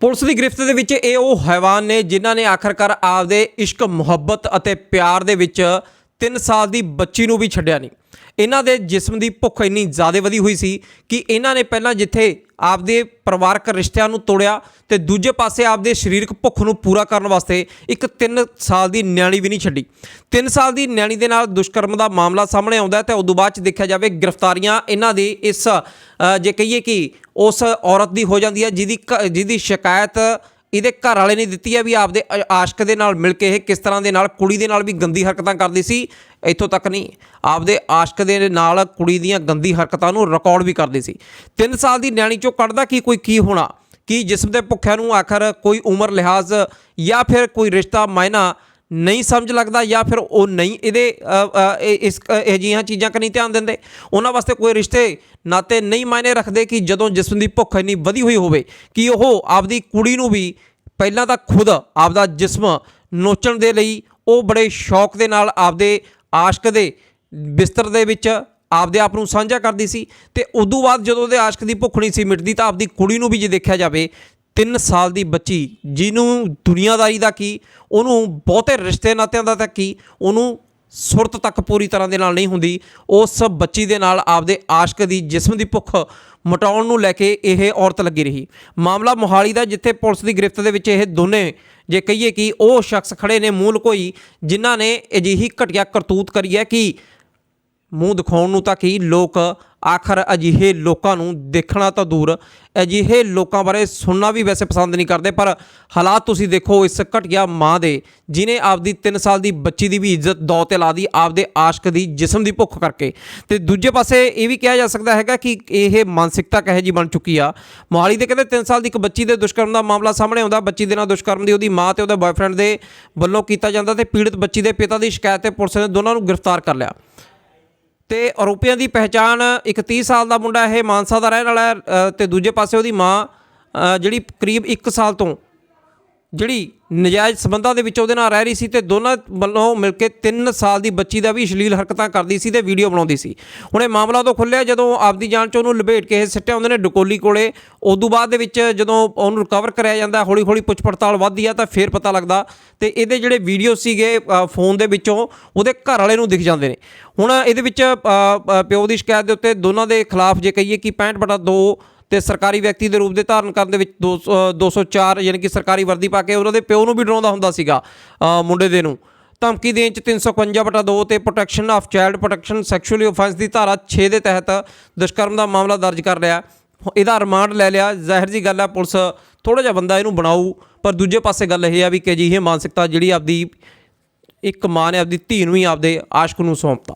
Police ਦੀ ਗ੍ਰਿਫਤ ਦੇ ਵਿੱਚ ਇਹ ਉਹ ਹੈਵਾਨ ਨੇ ਜਿਨ੍ਹਾਂ ਨੇ ਆਖਰਕਾਰ ਆਪਦੇ ਇਸ਼ਕ, ਮੁਹੱਬਤ ਅਤੇ ਪਿਆਰ ਦੇ ਵਿੱਚ 3 ਸਾਲ ਦੀ ਬੱਚੀ ਨੂੰ ਵੀ ਛੱਡਿਆ ਨਹੀਂ। ਇਹਨਾਂ ਦੇ ਜਿਸਮ ਦੀ ਭੁੱਖ ਇੰਨੀ ਜ਼ਿਆਦਾ ਵਧੀ ਹੋਈ ਸੀ ਕਿ ਇਹਨਾਂ ਨੇ ਪਹਿਲਾਂ ਜਿੱਥੇ ਆਪਦੇ ਪਰਿਵਾਰਕ ਰਿਸ਼ਤਿਆਂ ਨੂੰ ਤੋੜਿਆ ਤੇ ਦੂਜੇ ਪਾਸੇ ਆਪਦੇ ਸਰੀਰਕ ਭੁੱਖ ਨੂੰ ਪੂਰਾ ਕਰਨ ਵਾਸਤੇ ਇੱਕ 3 ਸਾਲ ਦੀ ਨਿਆਣੀ ਵੀ ਨਹੀਂ ਛੱਡੀ। 3 ਸਾਲ ਦੀ ਨਿਆਣੀ ਦੇ ਨਾਲ ਦੁਸ਼ਕਰਮ ਦਾ ਮਾਮਲਾ ਸਾਹਮਣੇ ਆਉਂਦਾ ਹੈ ਤੇ ਉਦੋਂ ਬਾਅਦ ਚ ਦੇਖਿਆ ਜਾਵੇ ਗ੍ਰਿਫਤਾਰੀਆਂ ਇਹਨਾਂ ਦੀ ਇਸ ਜੇ ਕਹੀਏ ਕਿ ਉਸ ਔਰਤ ਦੀ ਹੋ ਜਾਂਦੀ ਹੈ, ਜਿਹਦੀ ਘ- ਜਿਹਦੀ ਸ਼ਿਕਾਇਤ ਇਹਦੇ ਘਰ ਵਾਲੇ ਨੇ ਦਿੱਤੀ ਹੈ ਵੀ ਆਪਦੇ ਅ- ਆਸ਼ਕ ਦੇ ਨਾਲ ਮਿਲ ਕੇ ਇਹ ਕਿਸ ਤਰ੍ਹਾਂ ਦੇ ਨਾਲ ਕੁੜੀ ਦੇ ਨਾਲ ਵੀ ਗੰਦੀ ਹਰਕਤਾਂ ਕਰਦੀ ਸੀ, ਇੱਥੋਂ ਤੱਕ ਨਹੀਂ। ਆਪਦੇ ਆਸ਼ਕ ਦੇ ਨਾਲ ਕੁੜੀ ਦੀਆਂ ਗੰਦੀ ਹਰਕਤਾਂ ਨੂੰ ਰਿਕਾਰਡ ਵੀ ਕਰਦੀ ਸੀ। 3 ਸਾਲ ਦੀ ਨਿਆਣੀ ਚੋਂ ਕੱਢਦਾ ਕੀ ਕੋਈ ਕੀ ਹੋਣਾ? ਕੀ ਜਿਸਮ ਦੇ ਭੁੱਖਿਆਂ ਨੂੰ ਆਖਰ ਕੋਈ ਉਮਰ, ਲਿਹਾਜ਼ ਜਾਂ ਫਿਰ ਕੋਈ ਰਿਸ਼ਤਾ, ਮਾਇਨਾ ਨਹੀਂ ਸਮਝ ਲੱਗਦਾ ਜਾਂ ਫਿਰ ਉਹ ਨਹੀਂ ਇਹਦੇ ਇਹ- ਇਸ ਇਹ ਜਿਹੀਆਂ ਚੀਜ਼ਾਂ ਕਨੀ ਧਿਆਨ ਦਿੰਦੇ। ਉਹਨਾਂ ਵਾਸਤੇ ਕੋਈ ਰਿਸ਼ਤੇ ਨਾਤੇ ਨਹੀਂ ਮਾਇਨੇ ਰੱਖਦੇ ਕਿ ਜਦੋਂ ਜਿਸਮ ਦੀ ਭੁੱਖ ਇੰਨੀ ਵਧੀ ਹੋਈ ਹੋਵੇ ਕਿ ਉਹ ਆਪਦੀ ਕੁੜੀ ਨੂੰ ਵੀ ਪਹਿਲਾਂ ਤਾਂ ਖੁਦ ਆਪਦਾ ਜਿਸਮ ਨੋਚਣ ਦੇ ਲਈ ਉਹ ਬੜੇ ਸ਼ੌਕ ਦੇ ਨਾਲ ਆਪਦੇ ਆਸ਼ਕ ਦੇ ਬਿਸਤਰ ਦੇ ਵਿੱਚ ਆਪਦੇ ਆਪ ਨੂੰ ਸਾਂਝਾ ਕਰਦੀ ਸੀ ਤੇ ਉਦੋਂ ਬਾਅਦ ਜਦੋਂ ਉਹਦੇ ਆਸ਼ਕ ਦੀ ਭੁੱਖ ਨਹੀਂ ਸੀ ਮਿਟਦੀ ਤਾਂ ਆਪਦੀ ਕੁੜੀ ਨੂੰ ਵੀ ਜੇ ਦੇਖਿਆ ਜਾਵੇ 3 ਸਾਲ ਦੀ ਬੱਚੀ ਜਿਹਨੂੰ ਦੁਨੀਆਦਾਰੀ ਦਾ ਕੀ, ਉਹਨੂੰ ਬਹੁਤੇ ਰਿਸ਼ਤੇ ਨਾਤਿਆਂ ਦਾ ਤਾਂ ਕੀ, ਉਹਨੂੰ ਸੁਰਤ ਤੱਕ ਪੂਰੀ ਤਰ੍ਹਾਂ ਦੇ ਨਾਲ ਨਹੀਂ ਹੁੰਦੀ। ਉਸ ਬੱਚੀ ਦੇ ਨਾਲ ਆਪਦੇ ਆਸ਼ਕ ਦੀ ਜਿਸਮ ਦੀ ਭੁੱਖ ਮਟਾਉਣ ਨੂੰ ਲੈ ਕੇ ਇਹ ਔਰਤ ਲੱਗੀ ਰਹੀ। ਮਾਮਲਾ ਮੋਹਾਲੀ ਦਾ, ਜਿੱਥੇ ਪੁਲਿਸ ਦੀ ਗ੍ਰਿਫਤ ਦੇ ਵਿੱਚ ਇਹ ਦੋਨੇ ਜੇ ਕਹੀਏ ਕਿ ਉਹ ਸ਼ਖਸ ਖੜੇ ਨੇ, ਮੂਲ ਕੋਈ ਜਿਨ੍ਹਾਂ ਨੇ ਅਜਿਹੀ ਘਟੀਆ ਕਰਤੂਤ ਕਰੀ ਹੈ ਕਿ ਮੂੰਹ ਦਿਖਾਉਣ ਨੂੰ ਤਾਂ ਕੀ ਲੋਕ ਆਖਰ ਅਜਿਹੇ ਲੋਕਾਂ ਨੂੰ ਦੇਖਣਾ ਤਾਂ ਦੂਰ। ਅਜਿਹੇ ਲੋਕਾਂ ਬਾਰੇ ਸੁਣਨਾ ਵੀ ਵੈਸੇ ਪਸੰਦ ਨਹੀਂ ਕਰਦੇ, ਪਰ ਹਾਲਾਤ ਤੁਸੀਂ ਦੇਖੋ ਇਸ ਘਟੀਆ ਮਾਂ ਦੇ, ਜਿਨੇ ਆਪਦੀ 3 ਸਾਲ ਦੀ ਬੱਚੀ ਦੀ ਵੀ ਇੱਜ਼ਤ ਦੌ ਤੇ ਲਾ ਦੀ, ਆਪਦੇ ਆਸ਼ਕ ਦੀ ਜਿਸਮ ਦੀ ਭੁੱਖ ਕਰਕੇ। ਤੇ ਦੂਜੇ ਪਾਸੇ ਇਹ ਵੀ ਕਿਹਾ ਜਾ ਸਕਦਾ ਹੈਗਾ ਕਿ ਇਹ ਮਾਨਸਿਕਤਾ ਕਹੇ ਜੀ ਬਣ ਚੁੱਕੀ ਆ। ਮੋਹਾਲੀ ਦੇ ਕਹਿੰਦੇ 3 ਸਾਲ ਦੀ ਇੱਕ ਬੱਚੀ ਦੇ ਦੁਸ਼ਕਰਮ ਦਾ ਮਾਮਲਾ ਸਾਹਮਣੇ ਆਉਂਦਾ। ਬੱਚੀ ਦੇ ਨਾਲ ਦੁਸ਼ਕਰਮ ਦੀ ਉਹਦੀ ਮਾਂ ਤੇ ਉਹਦੇ ਬॉयਫ੍ਰੈਂਡ ਦੇ ਵੱਲੋਂ ਕੀਤਾ ਜਾਂਦਾ ਤੇ ਪੀੜਤ ਬੱਚੀ ਦੇ ਪਿਤਾ ਦੀ ਸ਼ਿਕਾਇਤ ਤੇ ਪੁਲਿਸ ਨੇ ਦੋਨਾਂ ਨੂੰ ਗ੍ਰਿਫਤਾਰ ਕਰ ਲਿਆ। ਤੇ ਆਰੋਪੀਆਂ ਦੀ ਪਹਿਚਾਣ ਇੱਕ 30 ਸਾਲ ਦਾ ਮੁੰਡਾ, ਇਹ ਮਾਨਸਾ ਦਾ ਰਹਿਣ ਵਾਲਾ ਹੈ ਤੇ ਦੂਜੇ ਪਾਸੇ ਉਹਦੀ ਮਾਂ ਜਿਹੜੀ ਕਰੀਬ 1 ਸਾਲ ਤੋਂ ਜਿਹੜੀ ਨਜਾਇਜ਼ ਸਬੰਧਾਂ ਦੇ ਵਿੱਚ ਉਹਦੇ ਨਾਲ ਰਹਿ ਰਹੀ ਸੀ ਤੇ ਦੋਨਾਂ ਵੱਲੋਂ ਮਿਲ ਕੇ 3 ਸਾਲ ਦੀ ਬੱਚੀ ਦਾ ਵੀ ਅਸ਼ਲੀਲ ਹਰਕਤਾਂ ਕਰਦੀ ਸੀ ਤੇ ਵੀਡੀਓ ਬਣਾਉਂਦੀ ਸੀ। ਹੁਣ ਇਹ ਮਾਮਲਾ ਉਦੋਂ ਖੁੱਲਿਆ ਜਦੋਂ ਆਪਦੀ ਜਾਨ ਚ ਉਹਨੂੰ ਲਪੇਟ ਕੇ ਇਹ ਸਿੱਟਿਆ ਹੁੰਦੇ ਨੇ ਡਕੋਲੀ ਕੋਲੇ। ਉਦੋਂ ਬਾਅਦ ਦੇ ਵਿੱਚ ਜਦੋਂ ਉਹਨੂੰ ਰਿਕਵਰ ਕਰਿਆ ਜਾਂਦਾ ਹੌਲੀ ਹੌਲੀ ਪੁੱਛ ਪੜਤਾਲ ਵੱਧਦੀ ਆ ਤਾਂ ਫੇਰ ਪਤਾ ਲੱਗਦਾ। ਤੇ ਇਹਦੇ ਜਿਹੜੇ ਵੀਡੀਓ ਸੀਗੇ ਫੋਨ ਦੇ ਵਿੱਚੋਂ ਉਹਦੇ ਘਰ ਵਾਲੇ ਨੂੰ ਦਿਖ ਜਾਂਦੇ ਨੇ। ਹੁਣ ਇਹਦੇ ਵਿੱਚ ਪਿਓ ਦੀ ਸ਼ਿਕਾਇਤ ਦੇ ਉੱਤੇ ਦੋਨਾਂ ਦੇ ਖਿਲਾਫ ਜੇ ਕਹੀਏ ਕਿ 65 ਬਟਾ 2 ਤੇ ਸਰਕਾਰੀ ਵਿਅਕਤੀ ਦੇ ਰੂਪ ਦੇ ਧਾਰਨ ਕਰਨ ਦੇ ਵਿੱਚ 200 204 ਯਾਨੀ ਕਿ ਸਰਕਾਰੀ ਵਰਦੀ ਪਾ ਕੇ ਉਹਨਾਂ ਦੇ ਪਿਓ ਨੂੰ ਵੀ ਡਰਾਉਂਦਾ ਹੁੰਦਾ ਸੀਗਾ ਮੁੰਡੇ ਦੇ ਨੂੰ। ਧਮਕੀ ਦੇਣ ਚ 355 ਬਟਾ 2 ਤੇ protection of child protection sexually offence ਦੀ ਧਾਰਾ 6 ਦੇ ਤਹਿਤ ਦੁਸ਼ਕਰਮ ਦਾ ਮਾਮਲਾ ਦਰਜ ਕਰ ਲਿਆ। ਇਹਦਾ ਰਿਮਾਂਡ ਲੈ ਲਿਆ। ਜ਼ਾਹਿਰ ਜੀ ਗੱਲ ਹੈ, ਪੁਲਿਸ ਥੋੜਾ ਜਿਹਾ ਬੰਦਾ ਇਹਨੂੰ ਬਣਾਉ ਪਰ ਦੂਜੇ ਪਾਸੇ ਗੱਲ ਇਹ ਆ ਵੀ ਕਿ ਜੀ ਇਹ ਮਾਨਸਿਕਤਾ ਜਿਹੜੀ ਆਪਦੀ ਇੱਕ ਮਾਂ ਨੇ, ਆਪਦੀ ਧੀ ਨੂੰ ਹੀ ਆਪਦੇ ਆਸ਼ਕ ਨੂੰ ਸੌਂਪਤਾ।